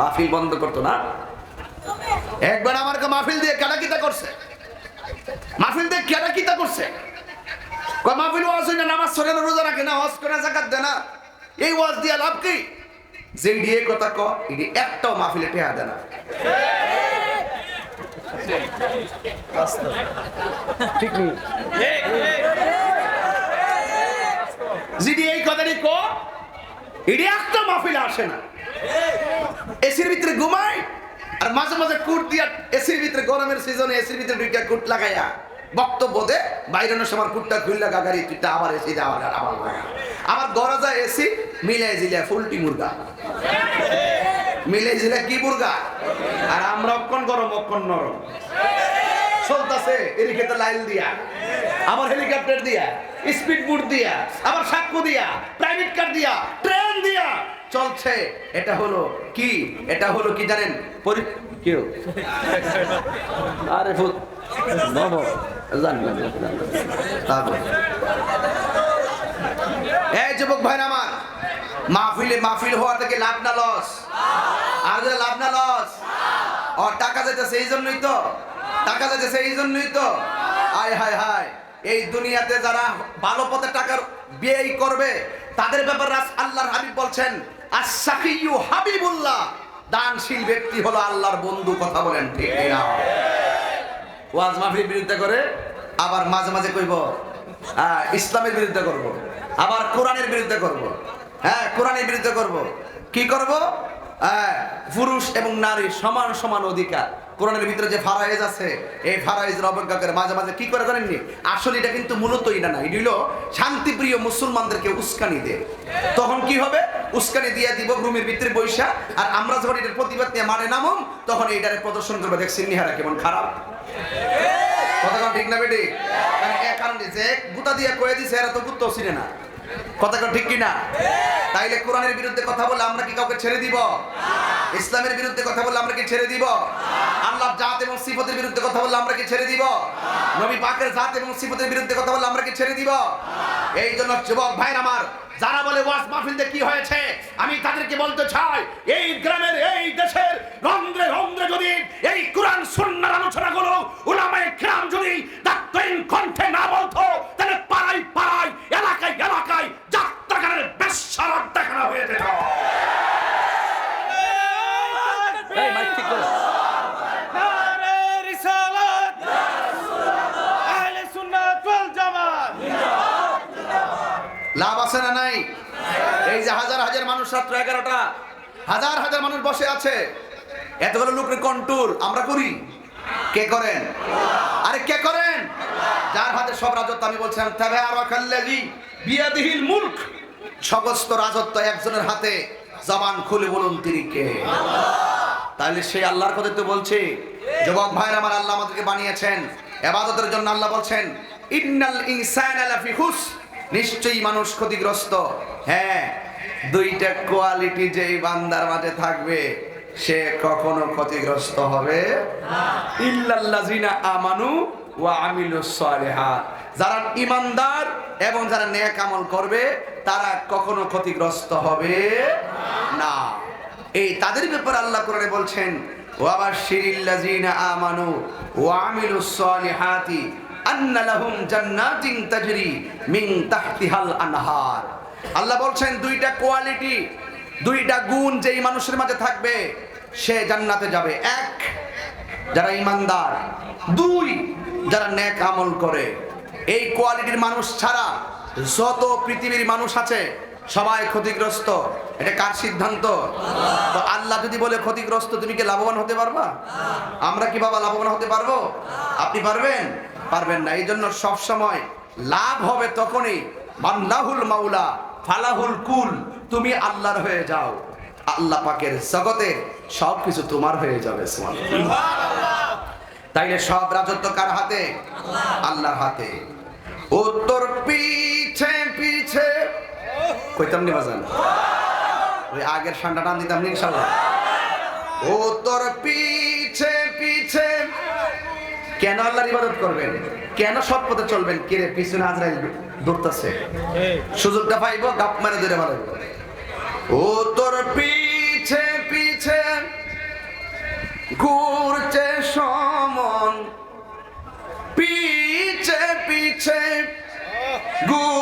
মাহফিল বন্ধ করতো না? একবার আমার মাহফিল দিয়ে কেটাকিতা করছে। মাহফিল দিয়ে কেটাকিতা করছে। মাহফিল ওয়াজ হয় না নামাজ সরে রোজা রাখে না হজ করে জাকাত দেয় না। এই ওয়াজ দিয়া লাভ কি? যে দিয়ে কথা ক এটি একটাও মাহফিলে টেহা দেয় না। ঠিক নেই যদি এই কথাটি ক এটি একটা মাহফিলে আসে না। এসির ভিতরে ঘুমাই, আর মাঝে মাঝে কুট দিয়া এসির ভিতরে গরমের সিজনে এসির ভিতরে দুইটা কুট লাগাইয়া বক্তব্য দে বাইরের সময় কুটটা খুললা গাগারি, তুইটা আবার এসি দে, আবার আবার লাগা আবার দরজা এসি মিলে জিলে ফুলটি মুরগা। মিলে জিলে কি মুরগা? আর আমরা অক্ষণ গরম, অক্ষণ নরম। চলতেছে তো লাইন দিয়া। আবার হেলিকপ্টার দিয়া স্পিড বোট দিয়া, আবার সাক্ষ্য দিয়া প্রাইভেট কার দিয়া ট্রেন দিয়া। চলছে। এটা হলো কি? এটা হলো কি জানেন? কেউ? আরে। এই মাহফিলে মাহফিল হওয়া থেকে লাভ না লস? আর লাভ না লস? ও, টাকা যেতেছে এই জন্যই তো। টাকা যেতেছে এই জন্যই তো। আয়, হায় হায়। এই দুনিয়াতে যারা ভালো পথে টাকার ব্যয় করবে তাদের ব্যাপারে আল্লাহর হাবিব বলছেন আশাকিউ হাবিবুল্লাহ দানশীল ব্যক্তি হলো আল্লাহর বন্ধু কথা বলেন ঠিক না ওয়াজ মাহফিল বিরুদ্ধে করে আবার মাঝে মাঝে কইব আহ, ইসলামের বিরুদ্ধে করব। আবার কোরআনের বিরুদ্ধে করব। হ্যাঁ কোরআনের বিরুদ্ধে করব। কি করব হ্যাঁ, পুরুষ এবং নারী সমান সমান অধিকার কোরআনের ভিতরে যে ফারাইজ আছে, এই ফারাইজের অবজ্ঞা করে মাঝে মাঝে কি করে জানেননি? আসলে এটা কিন্তু মূলত এটা না, এটা হলো শান্তিপ্রিয় মুসলমানদেরকে উস্কানি দেয়। তখন কি হবে? উস্কানি দিয়ে দিব রুমের ভিতরে বৈশা আর আমরা যখন এটার প্রতিবাদ নিয়ে মারে নামম, তখন এইটারে প্রদর্শন করবে। দেখছেন নিহারা কেমন খারাপ। কথা ঠিক না বেটি? এ কারণে যে গুতা দিয়ে কয়ে দিছে, এরা তো গুত্ত চিনে না। কথা ঠিক কি না তাইলে কোরআনের বিরুদ্ধে কথা বলে আমরা কি কাউকে ছেড়ে দিব? ইসলামের বিরুদ্ধে কথা বললে আমরা কি ছেড়ে দিব? আল্লাহ জাত এবং সিফতের বিরুদ্ধে কথা বললে আমরা কি ছেড়ে দিব? নবী পাকের জাত এবং সিফতের বিরুদ্ধে কথা বললে আমরা কি ছেড়ে দিব? এই জন্য যুবক ভাইর আমার, যারা বলে ওয়াজ মাহফিলতে কি হয়েছে, আমি তাদেরকে বলতে চাই, এই গ্রামের, এই দেশের রন্ধ্রে রন্ধ্রে যদি এই কোরআন সুন্নাহর আলোচনাগুলো এই মাইক ঠিক করো নারে রিসালাত আহলে সুন্নাত ওয়াল জামাত। লাভ আছে না নাই? এই যে হাজার হাজার মানুষ রাত্র এগারোটা হাজার হাজার মানুষ বসে আছে। এতগুলো লোকের কন্ট্রোল আমরা করি? কে করেন? আরে কে করেন? যার হাতে সব রাজত্ব আমি বলছিলাম তবে আর ওয়াকাল্লাযী বিয়াদিহিল মুলক। সমস্ত রাজত্ব একজনের হাতে জবান খুলে বলুন তিনি কে? তাহলে সেই আল্লাহর কথা তো বলছে। যুবক ভাইরা আমার আল্লাহ আমাদেরকে বানিয়েছেন। এবাদতের জন্য আল্লাহ বলছেন, ইন্নাল ইনসানা খুস নিশ্চয়ই মানুষ ক্ষতিগ্রস্ত। হ্যাঁ দুইটা কোয়ালিটি যেই বান্দার মাঝে থাকবে, সে কখনো ক্ষতিগ্রস্ত হবে ইল্লাল্লাযিনা আমানু ওয়া আমিলুস সালিহাত। যারা ইমানদার এবং যারা নেক আমল করবে, তারা কখনো ক্ষতিগ্রস্ত হবে না। এই তাদের ব্যাপারে আল্লাহ কোরআনে বলছেন, ওয়াবাশশিরিল্লাযিনা আমানু ওয়া আমিলুস সালিহাতি আন্না তাহতিহাল আল্লাহ বলছেন, দুইটা কোয়ালিটি, দুইটা গুণ যেই মানুষের মাঝে থাকবে, সে জান্নাতে যাবে। এক, যারা ইমানদার দুই, যারা নেক আমল করে। এই কোয়ালিটির মানুষ ছাড়া যত পৃথিবীর মানুষ আছে সবাই ক্ষতিগ্রস্ত। এটা কার সিদ্ধান্ত? তো আল্লাহ যদি বলে ক্ষতিগ্রস্ত, তুমি কি লাভবান হতে পারবা? আমরা কি বাবা লাভবান হতে পারব? আপনি পারবেন? পারবেন না। এই জন্য সবসময় লাভ হবে তখনই। মান্নাহুল মাওলা, ফালাহুল কুল, তুমি আল্লাহর হয়ে যাও। আল্লাহ পাকের জগতের সব কিছু তোমার হয়ে যাবে। তাইলে সব রাজত্ব কার হাতে? আল্লাহর হাতে। উত্তর পিছে পিছে কইতাম নি বাজান? ওই আগের ঠান্ডা টান দিতাম নি ইনশাআল্লাহ উত্তর পিছে পিছে। কেন আল্লাহর ইবাদত করবেন? কেন সৎ পথে চলবেন? কে রে পিছনে আজরাইল দৌড়তাছে। সুযোগটা পাইবো গাপ মারে ধরে মারবে ও তোর পিছে পিছে। ঘুরছে সমন। পিছে পিছে। ঘুরছে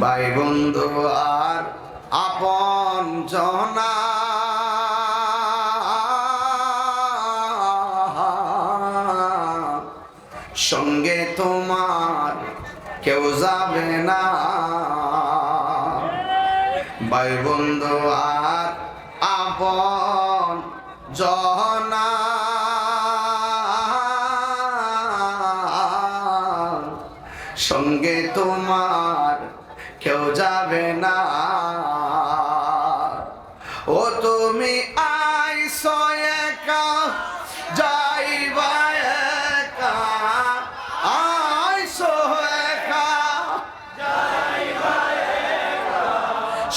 ভাই বন্ধু, আর আপন জনা। সঙ্গে তোমার কেউ যাবে না। ভাই বন্ধু, আর আপন জনা। সঙ্গে তোমার আইসো একা যাইবা একা আইসো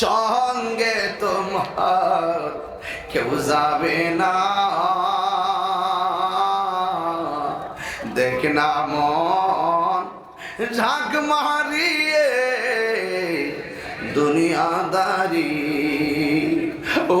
সঙ্গে তোমার কেউ যাবে না। দেখ না মন ঝাঁক মারিয়ে দুনিয়াদারি, ও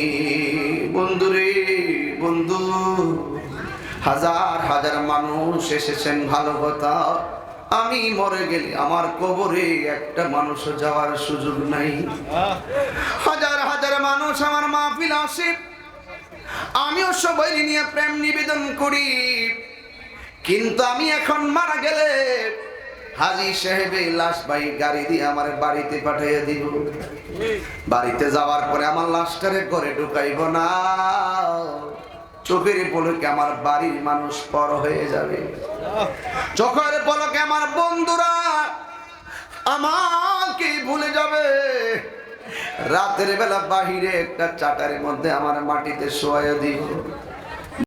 হাজার হাজার মানুষ এসেছেন ভালো কথা। আমি মরে গেলে আমার কবরে একটা মানুষ যাওয়ার সুযোগ নাই। হাজার হাজার মানুষ আমার মাহফিল আসে। আমিও সবাই নিয়ে প্রেম নিবেদন করি। কিন্তু আমি এখন মারা গেলে হাজি সাহেবে লাশ ভাই গাড়ি দিয়ে আমার বাড়িতে পাঠিয়ে দিব। বাড়িতে যাওয়ার পরে আমার লাশটারে ঘরে ঢুকাইব না। চোখের পলকে আমার বাড়ির মানুষ পর হয়ে যাবে। চোখের পলকে আমার বন্ধুরা আমাকে ভুলে যাবে। রাতের বেলা বাহিরে একটা চাটারের মধ্যে আমার মাটিতে শোয়া দিব